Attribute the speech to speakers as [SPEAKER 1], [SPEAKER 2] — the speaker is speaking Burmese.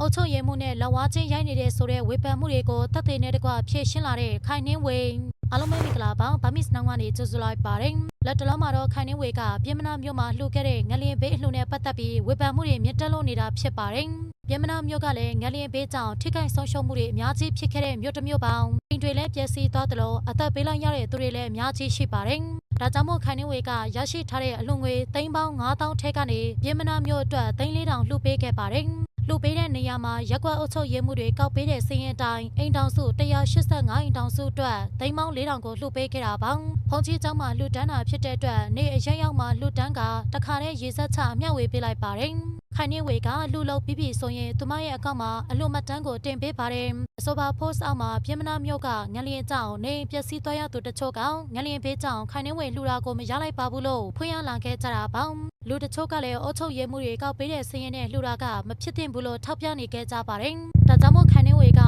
[SPEAKER 1] အုတ်ချုပ်ရဲမှုနဲ့လက်ဝါးချင်းရိုက်နေတဲ့ဆိုတဲ့ဝေဖန်မှုတွေကိုတပ်သေးနဲ့တကွဖြည့်ရှင်းလာတဲ့ခိုင်နှင်းဝေအားလုံးပဲမင်္ဂလာပါဗမစ်နောင်ကနေကြိုဆိုလိုက်ပါတယ်လက်တလုံးမှာတော့ခိုင်နှင်းဝေကပြင်မနာမြို့မှာလှူခဲ့တဲ့ငလျင်ဘေးအလှူနဲ့ပတ်သက်ပြီးဝေဖန်မှုတွေမြင့်တက်လို့နေတာဖြစ်ပါတယ်ပြင်မနာမြို့ကလည်းငလျင်ဘေးကြောင့်ထိခိုက်ဆုံးရှုံးမှုတွေအများကြီးဖြစ်ခဲ့တဲ့မြို့တစ်မြို့ပေါင်းအိမ်တွေလည်းပျက်စီးသွားသလိုအသက်ပေးလိုက်ရတဲ့သူတွေလည်းအများကြီးရှိပါတယ်ဒါကြောင့်မို့ခိုင်နှင်းဝေကရရှိထားတဲ့အလှူငွေသိန်းပေါင်း9000ထဲကနေပြင်မနာမြို့အတွက်သိန်း4000လှူပေးခဲ့ပါတယ် လှူပေးတဲ့နေရာမှာရက်ကွက်အုပ်ချုပ်ရေးမှုတွေကောက်ပေးတဲ့စီးရင်အတိုင်းအိမ်တောင်စု185အိမ်တောင်စုအတွက်သိန်းပေါင်း4000ကိုလှူပေးခဲ့တာပါ။ဖုန်ကြီးကျောင်းမှာလှူဒန်းတာဖြစ်တဲ့အတွက်နေအရက်ရောက်မှာလှူဒန်းကတခါတည်းရေစက်ချအမျှဝေပေးလိုက်ပါတယ်။ ခိုင်နေဝေကလှူလို့ပြီးပြီဆိုရင်သူမရဲ့အကောင့်မှာအလို့မှတ်တမ်းကိုတင်ပေးပါတယ်။အဆိုပါ post အောက်မှာပြင်မနာမြို့ကငလျင်ကြောင့်နေပျက်စီးသွားရသူတချို့ကငလျင်ဘေးကြောင့်ခိုင်နေဝေလှူတာကိုမရလိုက်ပါဘူးလို့ဖွင့်ရလာခဲ့ကြတာပါ။လူတချို့ကလည်းအုတ်ချုပ်ရဲမှုတွေကောက်ပေးတဲ့စည်ရင်နဲ့လှူတာကမဖြစ်သင့်ဘူးလို့ထောက်ပြနေခဲ့ကြပါတယ်။ဒါကြောင့်မို့ခိုင်နေဝေကငလျင်ဘေးအတွက်လှူပေးတဲ့